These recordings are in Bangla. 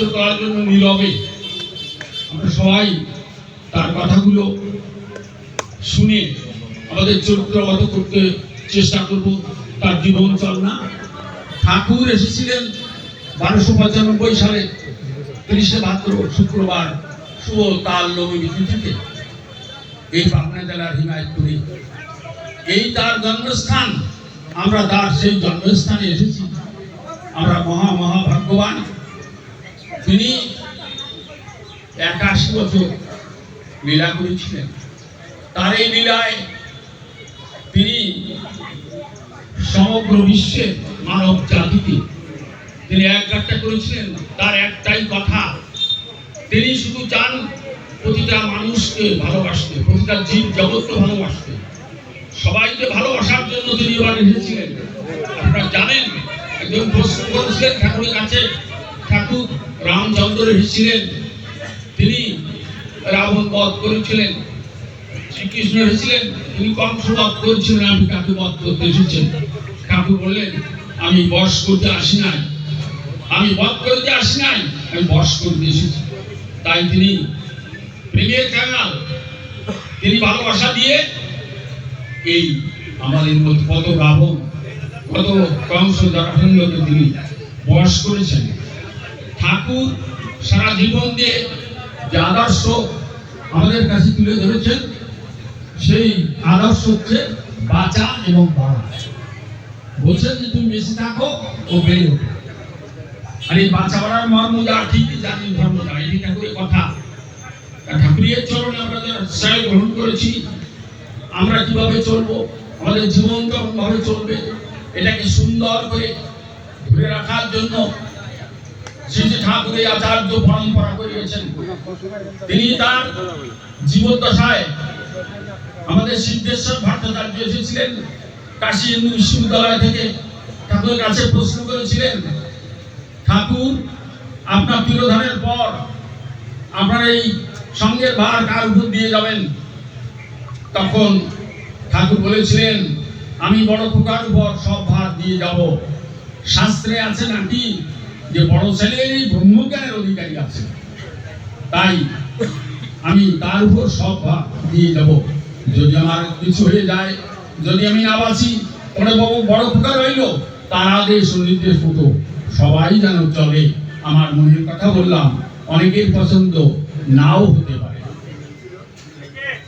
সার্থক করার জন্য নীরবে। আমরা সবাই তার কথাগুলো শুনে আমাদের চরিত্রগত করতে চেষ্টা করব। তার জীবন চলনা। ঠাকুর এসেছিলেন বারোশো পঁচানব্বই সালে, তিরিশে ভাদ্র, শুক্রবার, শুভ তাল নবমী তিথিতে এই পাবনা জেলার হিমায়তপুরে। এই তার জন্মস্থান, আমরা তার সেই জন্মস্থানে এসেছি। আমরা মহা মহা ভাগ্যবান তিনি একাশি বছর লীলা করেছিলেন। তার এই লীলায় তিনি সমগ্র বিশ্বের মানব জাতিকে তিনি এক একটা করেছিলেন, তার একটাই কথা, তিনি শুধু চান প্রতিটা মানুষকে ভালোবাসতে, প্রতিটা জীব জগৎকে ভালোবাসতে। সবাইকে ভালোবাসার জন্য তিনি এবার এসেছিলেন। আপনারা জানেন, একজন প্রশ্ন করেছিলেন ঠাকুরের কাছে, ঠাকুর রামচন্দ্র এসেছিলেন তিনি রাবণ বধ করেছিলেন। শ্রীকৃষ্ণ এসেছিলেন তিনি কংস বধ করেছিলেন, আমি কাকে বধ করতে এসেছেন ঠাকুর বললেন, আমি বস করতে আসি নাই। আমি বধ করতে আসি নাই, আমি বস করতে এসেছি। তাই তিনি প্রেমের কাঙাল। তিনি ভালোবাসা দিয়ে এই আমাদের মধ্যে কত রাবণ, কত কংস জরাসন্ধকে তিনি বস করেছেন। ঠাকুর সারা জীবন দিয়ে যে আদর্শ আমাদের কাছে তুলে ধরেছেন, সেই আদর্শ হচ্ছে বাঁচা এবং বাড়া। বলছেন যে তুমি বেশি থাকো ও বেড়ে ওঠো। আর এই বাঁচা বাড়ার মর্ম যা ঠিকই জানি ধর্ম যা এটি ঠাকুরের কথা। ঠাকুরের চরণে আমরা যারা আশ্রয় গ্রহণ করেছি, আমরা কীভাবে চলবো? আমাদের জীবন কেমন ভাবে চলবে? এটাকে সুন্দর করে ধরে রাখার জন্য শ্রী ঠাকুরের আচার্য পরম্পরা করিয়েছেন। তিনি তার জীবদ্দশায় আমাদের সিদ্ধেশ্বর ভট্টাচার্য এসেছিলেন, কাশী হিন্দু বিশ্ববিদ্যালয় থেকে ঠাকুরের কাছে প্রশ্ন করেছিলেন, ঠাকুর, আপনার তিরোধানের পর আপনার এই সঙ্গের ভার কার উপর দিয়ে যাবেন? তখন ঠাকুর বলেছিলেন, আমি বড় খোকার উপর সব ভার দিয়ে যাব। শাস্ত্রে আছে নাকি যে বড় ছেলেই ব্রহ্মজ্ঞানের অধিকারী আছে। তাই আমি তার উপর সব ভার দিয়ে যাব। যদি আমার কিছু হয়ে যায়, যদি আমি না বাঁচি তাহলে বাবু বড় খোকা রইল তার আদেশ নির্দেশ মতো সবাই যেন চলে। আমার মনের কথা বললাম, অনেকের পছন্দ নাও হতে পারে।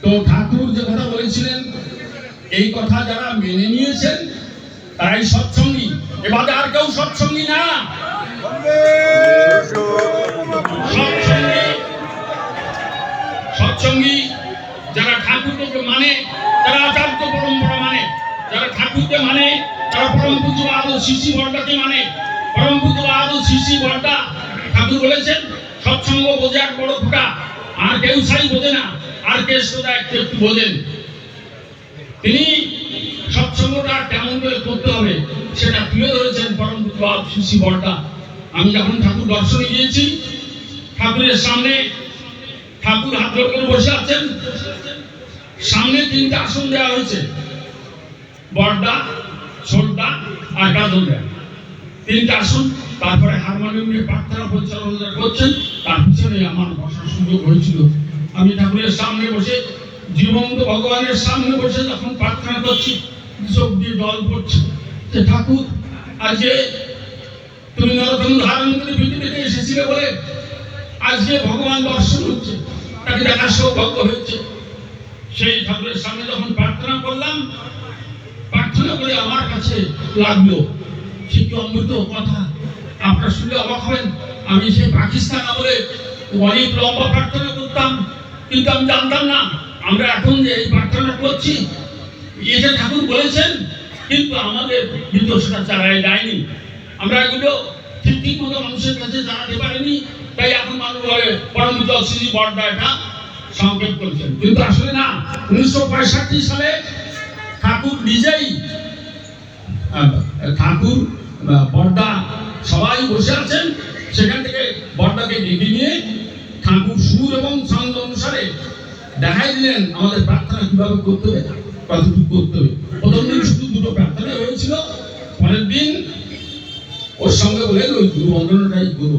তো ঠাকুর যে কথা বলেছিলেন, এই কথা যারা মেনে নিয়েছেন, তারাই সৎসঙ্গী। এবার আর কেউ সৎসঙ্গী না। সৎসঙ্গী যারা ঠাকুরকে মানে তারা আচার্য পরম্পরা মানে। যারা ঠাকুরকে মানে তারা পরম পুজো আদৌ শিশি বর্দাকে মানে। পরম পুজো আদৌ শিশি বর্দা। ঠাকুর বলেছেন, সৎসঙ্গ বোঝে এক বড় ফুটা আর কেউ সাই বোঝে না, আর কে সোজা একটু একটু বোঝেন। তিনি সৎসঙ্গটা কেমন করে করতে হবে, সেটা তুলে ধরেছেন পরম পুজো শিশি বর্দা। আমি যখন ঠাকুর দর্শনে গিয়েছি, ঠাকুরের সামনে ঠাকুর হাত করে বসে আছেন। সামনে তিনটা আসন দেওয়া হয়েছে, বড়দা, ছোটদা আর গাজলদা তিনটা আসন, তারপরে হারমোনিয়াম নিয়ে প্রার্থনা পরিচালনা করছেন, তার পিছনে আমার বসার সুযোগ হয়েছিল। আমি ঠাকুরের সামনে বসে, জীবন্ত ভগবানের সামনে বসে যখন প্রার্থনা করছি কৃষক দিয়ে জল পড়ছে যে ঠাকুর, আজকে তুমি নরতন ধারণ করে এসেছিলে বলে আজকে ভগবান দর্শন হচ্ছে, তাকে দেখার সৌভাগ্য হয়েছে। সেই ঠাকুরের সামনে যখন প্রার্থনা করলাম, প্রার্থনা করে আমার কাছে লাগল সে কি অমৃত কথা, আপনার শুনলে অবাক হবেন। আমি সেই পাকিস্তান আমলে অনেক লম্বা প্রার্থনা করতাম, কিন্তু আমি জানতাম না, আমরা এখন যে এই প্রার্থনা করছি এটা ঠাকুর বলেছেন, কিন্তু আমাদের ভিতর সেটা চালায় যায়নি। আমরা এগুলো ঠিক ঠিক মতো মানুষের কাছে জানাতে পারিনি, তাই এখন মানুষ বলে পরমিত শ্রী বর্দা এটা সংক্ষেপ করেছেন। কিন্তু আসলে না, উনিশশো পঁয়ষট্টি সালে ঠাকুর নিজেই ঠাকুর বর্দা সবাই বসে আছেন, সেখান থেকে বর্দাকে ডেকে নিয়ে ঠাকুর সুর এবং ছন্দ অনুসারে দেখাই দিলেন আমাদের প্রার্থনা কীভাবে করতে হবে, কতটুকু করতে হবে। প্রথম দিন শুধু দুটো প্রার্থনা হয়েছিল, পরের দিন ওর সঙ্গে বলে ওই গুরু বন্দনাটাই গুরু।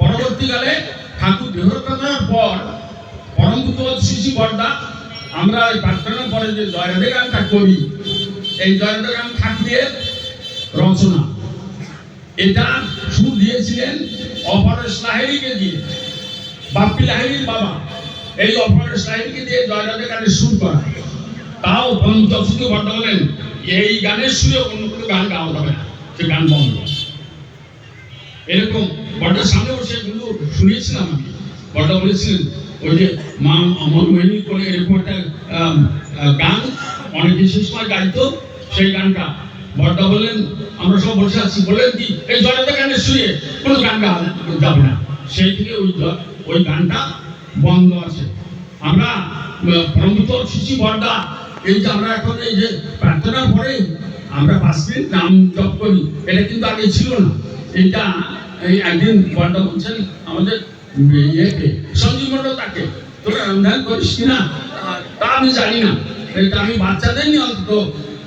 পরবর্তীকালে ঠাকুর দেহরক্ষণার পর পরম পুত্র শিশি বর্দা, আমরা ওই প্রার্থনার পরে যে জয়রাধে গানটা করি এই জয়রাধে গান ঠাকুরের রচনা। এটা সুর দিয়েছিলেন অপরেশ লাহেরিকে দিয়ে, বাপ্পি লাহিড়ির বাবা। এই অপরেশ লাহিড়িকে দিয়ে জয়রাধে গানের সুর করা। তাও বর্দা বলেন, এই গানের সুরে অন্য কোনো গান গাওয়া যাবে না, সে গান বন্ধ। এরকম বড়টার সামনে বসে এগুলো শুনিয়েছিলাম আমি। বড়টা বলেছিলেন, ওই যে মা অমর মোহিনী করে এরকম একটা গান, অনেক বিশেষ সময় গাইতো, সেই গানটা। বড়টা বললেন, আমরা সব বসে আছি। বললেন কি, এই জয়টা গানের শুয়ে কোনো গান গাওয়া যাবে না। সেই থেকে ওই ওই গানটা বন্ধ আছে। আমরা পরমিত শিশু বর্দা এই যে আমরা এখন এই যে প্রার্থনা পরে আমরা পাঁচ মিনিট নাম জপ করি, এটা কিন্তু আগে ছিল না। এটা একদিন বর্দা বলছেন আমাদের ইয়েকে সঞ্জীব মন্ডল তাকে। তোরা রমজান করিস কিনা তা আমি জানি না। এটা আমি বাচ্চাদের নিয়ে অন্তত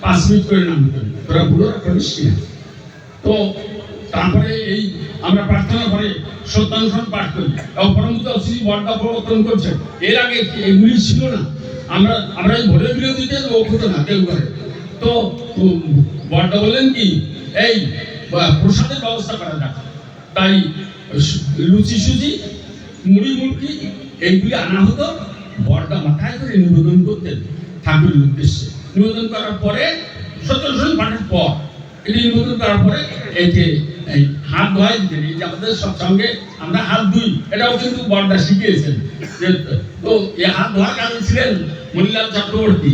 পাঁচ মিনিট করে নাম করি তোরা বুড়োরা করিস কিনা তো তারপরে এই আমরা প্রার্থনা করে সত্যানুসরণ পাঠ করি। এবং পরমত শ্রী বর্দা প্রবর্তন করছে। এর আগে এগুলি ছিল না। আমরা আমরা এই ভোটের বিরোধীতে লোক হতো না কেউ করে। তো উম, বর্দা বললেন কি এই প্রসাদের ব্যবস্থা করা যাক। তাই লুচি সুজি, মুড়ি মুড়কি, এইগুলি আনা হতো। বর্দা মাথায় করে নিবেদন করতেন ঠাকুরের উদ্দেশ্যে। নিবেদন করার পরে সত্যজন পাঠের পর, এটি নিবেদন করার পরে যে এই হাত ধোয়াই দিতেন। এই যে আমাদের সঙ্গে আমরা হাত ধুই, এটাও কিন্তু বর্দা শিখিয়েছেন যে, তো এই হাত ধোয়ার কারণ ছিলেন মনিলাল চক্রবর্তী।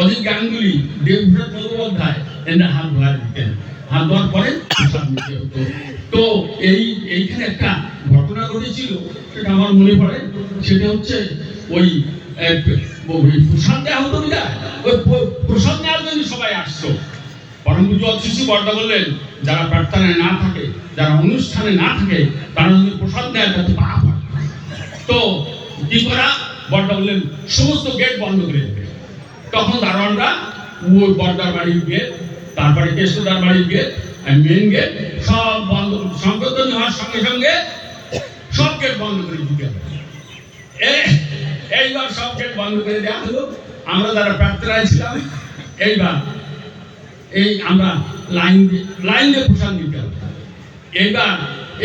অজিত গাঙ্গুলি দেবভূষণ মুখোপাধ্যায় এরা হাত ধোয়া দিতেন। হাত ধোয়ার পরে তো এই, এইখানে একটা ঘটনা ঘটেছিল, সেটা আমার মনে পড়ে। সেটা হচ্ছে ওই প্রসাদ দেওয়া হতো না? ওই সবাই আসতো। পরম পূজ্য শিশু বর্দা বললেন যারা প্রার্থনায় না থাকে, যারা অনুষ্ঠানে না থাকে, তারা যদি প্রসাদ নেয়, তাতে পাপ তো কি করা? বর্দা বললেন সমস্ত গেট বন্ধ করে দেবে তখন দারোয়ানরা ওই বর্দার বাড়ির গেট তারপরে কেষ্টদার বাড়ির গেট মেন গেট সব বন্ধ সংকোচন হওয়ার সঙ্গে সঙ্গে সব গেট বন্ধ করে দিতে হবে। এইবার সব গেট বন্ধ করে দেওয়া হলো। আমরা যারা প্রার্থনায় ছিলাম, এইবার এই আমরা লাইন লাইন দিয়ে প্রসাদ নিতে হবে। এইবার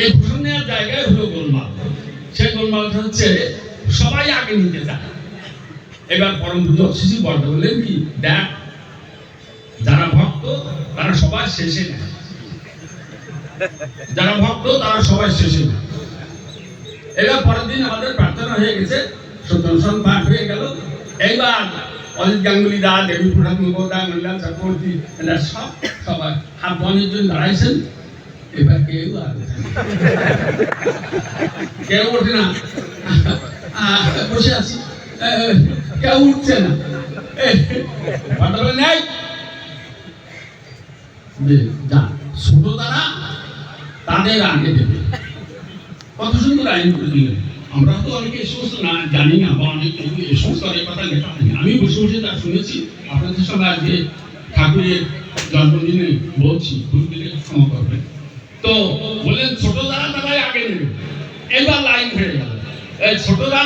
এই প্রসাদ নেওয়ার জায়গায় হলো গোলমাল। সেই গোলমালটা হচ্ছে সবাই আগে নিতে চায়। এবার পরম পুজো শিশু বর্ধ কি? দেখ যারা ভক্ত, তারা সবার শেষে নেয়। যারা ভক্ত, তারা সবার শেষে নেয়। এবার পরের দিন আমাদের প্রার্থনা হয়ে গেছে সত্যানুসরণ পাঠ হয়ে গেল। এইবার অজিত গাঙ্গুলি দা, দেবী প্রসাদ মুখোপাধ্যায় মহিলাল চক্রবর্তী, এরা সব সবাই হাত ধোয়ানোর জন্য দাঁড়াইছেন। এবার কেউ আর কেউ ওঠে না। বসে আছি। কেউ উঠছে না। নেই। ছোট তারা তাদের আগে দেবে। কত সুন্দর আইন করে দিলেন আমরা তো অনেকে সমস্ত না জানি না, বা এই কথা লেখা আমি বসে বসে তা শুনেছি, আপনাদের সঙ্গে আজকে ঠাকুরের জন্মদিনে বলছি, ভুল দিলে ক্ষমা করবেন। তো বললেন, ছোট দ্বারা তারাই আগে নেবে। এবার লাইন হয়ে গেল। এই ছোটরা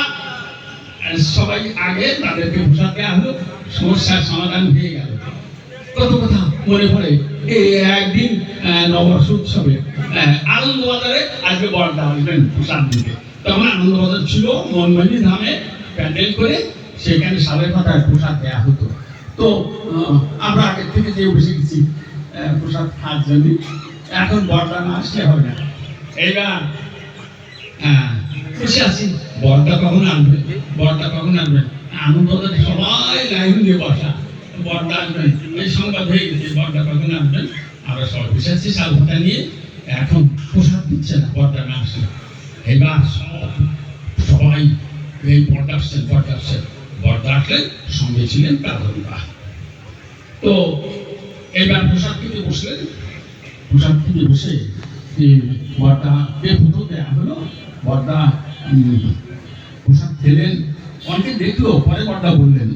সবাই আগে তাদেরকে হলো সমস্যার সমাধান হয়ে গেল। কত কথা মনে পড়ে এই একদিন আহ, নববর্ষ উৎসবে আনন্দবাজারে আজকে বড়দা আসবেন প্রসাদ দিতে তখন আনন্দবাজার ছিল মনমণি ধামে প্যান্ডেল করে সেখানে সালের পাতায় প্রসাদ দেওয়া হতো। তো আমরা আগের থেকে যে বসে গেছি প্রসাদ খাওয়ার জন্য এখন না আসলে হবে না। এইবার হ্যাঁ খুশি আছি। বড়টা কখন আনবে? বড়টা কখন আনবে? আনন্দবাজারে সবাই লাইন দিয়ে বসা। বড়টা আসবেন এই সংবাদ হয়ে গেছে বড়টা কখন আসবেন আমরা আছি সালভাটা নিয়ে। এখন প্রসাদ দিচ্ছে না বড়টা না আসলে এবার সব সবাই এই বর্দা আসছেন বর্দা আসছেন। বর্দা আসলেন সঙ্গে ছিলেন কাজলদা তো এবার প্রসাদ খেতে বসলেন। প্রসাদ খেতে বসে এই বর্দাকে প্রথম দেওয়া হলো উম, প্রসাদ খেলেন। অনেকে দেখল পরে বর্দা বললেন।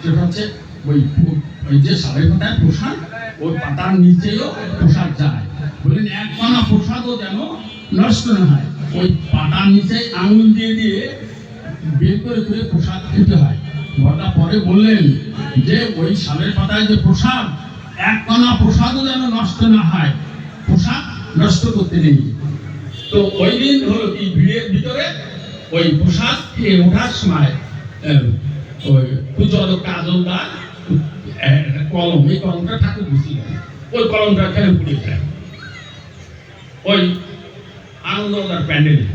সেটা হচ্ছে ওই ওই যে প্রসাদ ওই পাতার নিচেও প্রসাদ যায়। এক পানা প্রসাদও যেন নষ্ট না হয়। ওই পাতার নিচে আঙুল দিয়ে দিয়ে বের করে করে প্রসাদ খেতে হয়। বর্দা পরে বললেন যে, ওই সালের পাতায় যে প্রসাদ, এক পানা প্রসাদও যেন নষ্ট না হয়। প্রসাদ নষ্ট করতে নেই। তো ওই দিন হলো কি, ভিড়ের ভিতরে ওই প্রসাদ খেয়ে ওঠার সময় ওই পুজোর কাজলদার কলম এই কলমটা ঠাকুর দিয়েছিলেন ওই কলমটা এখানে পুড়ে যায় ওই আনন্দদার প্যান্ডেলে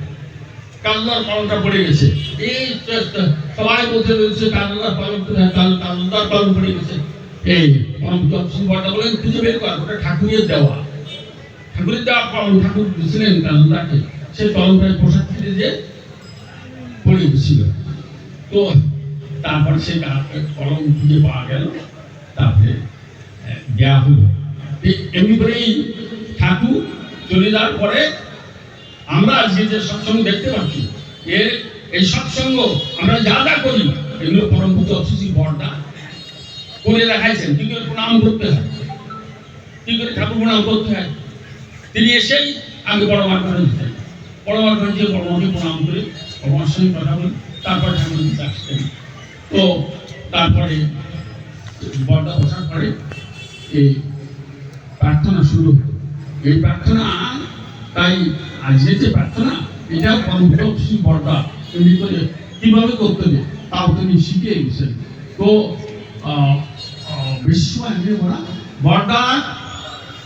কান্নার কলমটা পড়ে গেছে এই সবাই বলতে রয়েছে কান্নার কলম কান্নার কলম পড়ে গেছে এই কলম জনসন বর্দা বলেন খুঁজে বের কর ওটা ঠাকুরের দেওয়া ঠাকুরের দেওয়া কলম ঠাকুর দিয়েছিলেন কান্নাকে সেই কলমটা প্রসাদ খেতে যে পড়ে গেছিল তো তারপর সেই কলম খুঁজে পাওয়া গেল তারপরে দেওয়া হলো। এমনি করেই ঠাকুর চলে যাওয়ার পরে আমরা আজকে যে সৎসঙ্গ দেখতে পাচ্ছি এর এই সৎসঙ্গ আমরা যা যা করি, এগুলো পরম পুজো অসুচি বর্দা করে দেখাইছেন। কি করে প্রণাম করতে হয়? কি করে ঠাকুর প্রণাম করতে হয়? তিনি এসেই আগে বড়মার ঘরে যেতেন বড়মার ঘরে যে বড়মাকে প্রণাম করে বড়মার সঙ্গে কথা বলে, তারপর ঠাকুর আসতেন। তো, তারপরে বর্দা বসার পরে এই প্রার্থনা শুরু এই প্রার্থনা তাই আজকে যে প্রার্থনা এটা পরমশ্রী বর্দা এমনি করে কীভাবে করতে হবে তাও তিনি শিখে গেছেন তো আহ, আহ, বেশি সময় আগে বর্দা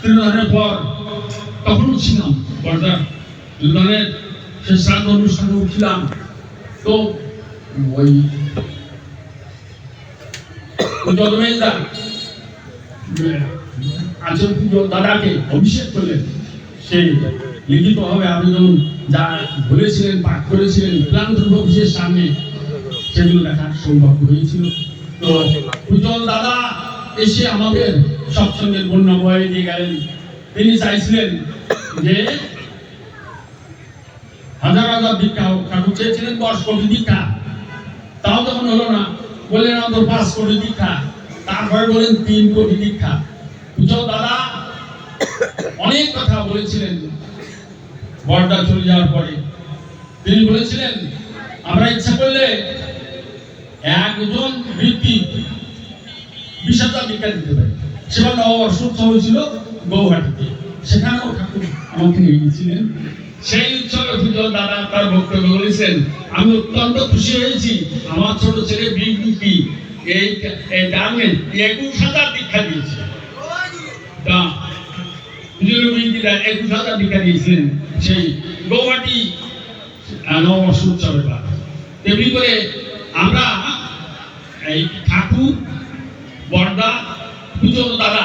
ত্রিদানের পর তখনও ছিলাম বর্দা ত্রিদানের সে অনুষ্ঠানে উঠছিলাম তো ওই জন্মেন্দা আচরণ পুজো দাদাকে অভিষেক করলেন সেই লিখিতভাবে আবেদন যা বলেছিলেন, পাঠ করেছিলেন ক্লান্ত অফিসের সামনে, সেগুলো দেখার সৌভাগ্য হয়েছিল। তো উজ্জ্বল দাদা এসে আমাদের সৎসঙ্গের বন্যা বয়ে দিয়ে গেলেন। তিনি চাইছিলেন যে হাজার হাজার দীক্ষা ঠাকুর চেয়েছিলেন, দশ কোটি দীক্ষা। তাও যখন হলো না বললেন, আমাদের পাঁচ কোটি দীক্ষা। তারপরে বলেন তিন কোটি দীক্ষা। দাদা? অনেক কথা বলেছিলেন। বর্দা চলে যাওয়ার পরে তিনি বলেছিলেন, আমরা ইচ্ছা করলে একজন ব্যক্তি বিশ হাজার দীক্ষা দিতে পারি। সেবার নববর্ষ উৎসব হয়েছিল গৌহাটিতে। সেখানেও ঠাকুর আমাকে নিয়ে গিয়েছিলেন। সেই উৎসবে পুজো দাদা তার বক্তব্য বলেছেন। আমি অত্যন্ত খুশি হয়েছি। আমার ছোট ছেলে বিজ্ঞপি এই গার্মেন্ট একুশ হাজার দীক্ষা দিয়েছে। পুজোর একুশ হাজার দীক্ষা দিয়েছিলেন সেই গৌহাটি নববর্ষ উৎসবের বার। তেমনি করে আমরা এই ঠাকুর, বর্দা পুজো দাদা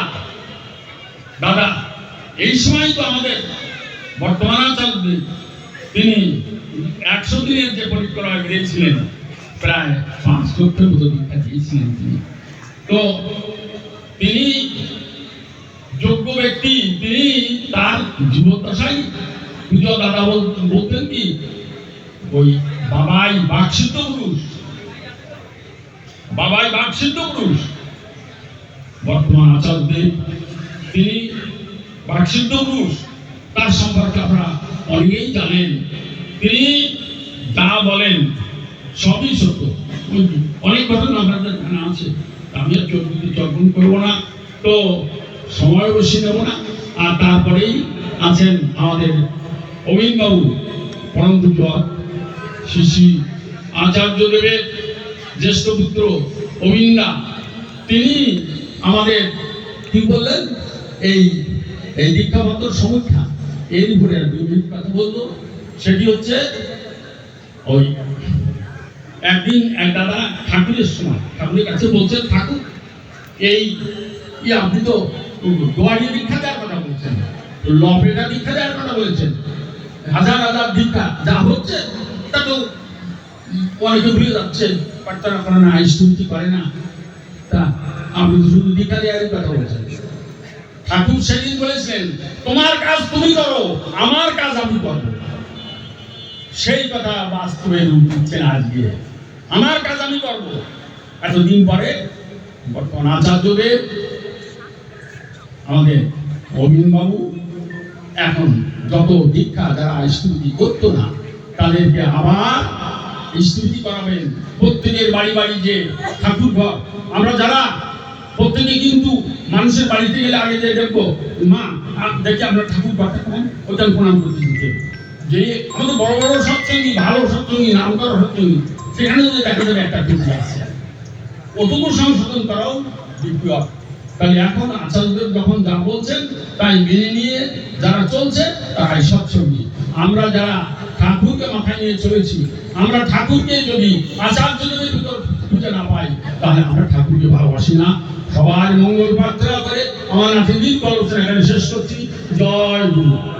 দাদা, এই সময় তো আমাদের বর্তমান আচার্য তিনি একশো দিনের যে পরিক্রমা বেরিয়েছিলেন প্রায় পাঁচ লক্ষের মতো দীক্ষা দিয়েছিলেন তিনি। তো তিনি যোগ্য ব্যক্তি, তিনি তার জীবদ্দশায় পুজো দাদা বল- বলতেন কি, ওই বাবাই বাকসিদ্ধ পুরুষ। বাবাই বাকসিদ্ধ পুরুষ। বর্তমান আচার্যদেব তিনি বাকসিদ্ধ পুরুষ। তার সম্পর্কে আপনারা অনেকেই জানেন। তিনি যা বলেন সবই সত্য। অনেক ঘটনা আপনাদের জানা আছে। আমি আর চর্বণ করব না, তো সময় বেশি নেব না। আর তারপরেই আছেন আমাদের অবিনবাবু পরম পূজ্য শিশি আচার্য দেবের জ্যেষ্ঠ পুত্র অবিন্দা তিনি আমাদের, কি বললেন? এই এই দীক্ষাপত্র সমীক্ষা। এর উপরে আর দুই মিনিট কথা বলব। সেটি হচ্ছে, ওই একদিন এক দাদা ঠাকুরের সময়, ঠাকুরের কাছে বলছেন, ঠাকুর, এই আপনি তো গোয়ারি দীক্ষা দেওয়ার কথা বলছেন লপেটা দীক্ষা দেওয়ার কথা বলছেন, হাজার হাজার দীক্ষা যা হচ্ছে অনেকে ভুলে যাচ্ছে প্রার্থনা করে না, স্তুতি করে না। তা আপনি তো শুধু দীক্ষা দেওয়ারই কথা বলছেন। ঠাকুর সেদিন বলেছিলেন, তোমার কাজ তুমি করো, আমার কাজ আমি করব। সেই কথা বাস্তবে রূপ দিচ্ছেন আজকে। আমার কাজ আমি করব। এতদিন পরে বর্তমান আচার্যদেব, আমাদের বাবু এখন যত দীক্ষা যারা স্তুতি করতো না, তাদেরকে আবার স্তুতি করাবেন। প্রত্যেকের বাড়ি বাড়ি যে ঠাকুর ঘর আমরা যারা, প্রত্যেকে কিন্তু মানুষের বাড়িতে গেলে আগে যে দেখব, মা দেখি আমরা ঠাকুর ঘরটা কেমন ওটা প্রণাম করতে দিতে যে আমাদের বড় বড় সৎসঙ্গী ভালো সৎসঙ্গী নাম করা সৎসঙ্গী সেখানে যদি দেখা যাবে একটা টুকু আছে। ওটুকু সংশোধন করাও বিপ্লব তাহলে এখন আচার্যদেব যখন যা বলছেন, তাই মেনে নিয়ে যারা চলছে, তারাই সৎসঙ্গী আমরা যারা ঠাকুরকে মাথায় নিয়ে চলেছি, আমরা ঠাকুরকে যদি আচার্যদেবের ভিতর খুঁজে না পাই, তাহলে আমরা ঠাকুরকে ভালোবাসি না। সবার মঙ্গল প্রার্থনা করে, আমার নাতিদিন কলসেন এখানে শেষ করছি। জয় গুরু।